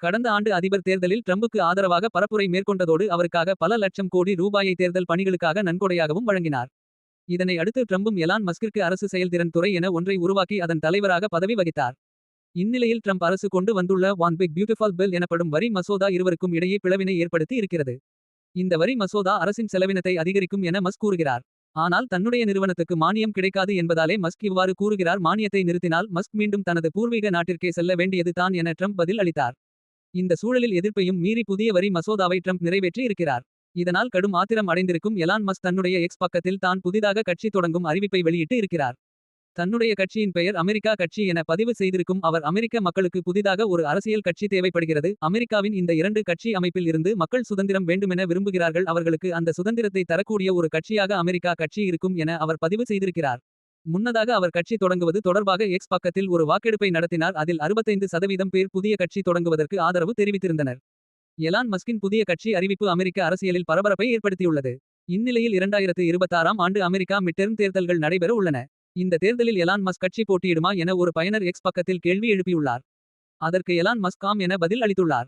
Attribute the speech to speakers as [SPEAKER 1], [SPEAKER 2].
[SPEAKER 1] கடந்த ஆண்டு அதிபர் தேர்தலில் ட்ரம்புக்கு ஆதரவாக பரப்புரை மேற்கொண்டதோடு அவருக்காக பல லட்சம் கோடி ரூபாயை தேர்தல் பணிகளுக்காக நன்கொடையாகவும் வழங்கினார். இதனை அடுத்து ட்ரம்பும் எலான் மஸ்கிற்கு அரசு செயல்திறன் துறை என ஒன்றை உருவாக்கி அதன் தலைவராக பதவி வகித்தார். இந்நிலையில் ட்ரம்ப் அரசு கொண்டு வந்துள்ள வான் பிக் பியூட்டிஃபால் பில் எனப்படும் வரி மசோதா இருவருக்கும் இடையே பிளவினை ஏற்படுத்தி இருக்கிறது. இந்த வரி மசோதா அரசின் செலவினத்தை அதிகரிக்கும் என மஸ்க் கூறுகிறார். ஆனால் தன்னுடைய நிறுவனத்துக்கு மானியம் கிடைக்காது என்பதாலே மஸ்க் இவ்வாறு கூறுகிறார் மானியத்தை நிறுத்தினால் மஸ்க் மீண்டும் தனது பூர்வீக நாட்டிற்கே செல்ல வேண்டியது தான் என ட்ரம்ப் பதில் அளித்தார். இந்த சூழலில் எதிர்ப்பையும் மீறி புதிய வரி மசோதாவை ட்ரம்ப் நிறைவேற்றி இருக்கிறார். இதனால் கடும் ஆத்திரம் அடைந்திருக்கும் எலான் மஸ் தன்னுடைய எக்ஸ் பக்கத்தில் தான் புதிதாக கட்சி தொடங்கும் அறிவிப்பை வெளியிட்டு இருக்கிறார். தன்னுடைய கட்சியின் பெயர் அமெரிக்கா கட்சி என பதிவு செய்திருக்கும் அவர் அமெரிக்க மக்களுக்கு புதிதாக ஒரு அரசியல் கட்சி தேவைப்படுகிறது. அமெரிக்காவின் இந்த இரண்டு கட்சி அமைப்பில் இருந்து மக்கள் சுதந்திரம் வேண்டுமென விரும்புகிறார்கள் அவர்களுக்கு அந்த சுதந்திரத்தை தரக்கூடிய ஒரு கட்சியாக அமெரிக்கா கட்சி இருக்கும் என அவர் பதிவு செய்திருக்கிறார். முன்னதாக அவர் கட்சி தொடங்குவது தொடர்பாக எக்ஸ் பக்கத்தில் ஒரு வாக்கெடுப்பை நடத்தினார் அதில் 65% சதவீதம் பேர் புதிய கட்சி தொடங்குவதற்கு ஆதரவு தெரிவித்திருந்தனர். எலான் மஸ்கின் புதிய கட்சி அறிவிப்பு அமெரிக்க அரசியலில் பரபரப்பை ஏற்படுத்தியுள்ளது. இந்நிலையில் 2026ஆம் ஆண்டு அமெரிக்கா மிட்டெர்ம் தேர்தல்கள் நடைபெற உள்ளன. இந்த தேர்தலில் எலான் மஸ்க் கட்சி போட்டியிடுமா என ஒரு பயனர் எக்ஸ் பக்கத்தில் கேள்வி எழுப்பியுள்ளார். அதற்கு எலான் மஸ்க் என பதில் அளித்துள்ளார்.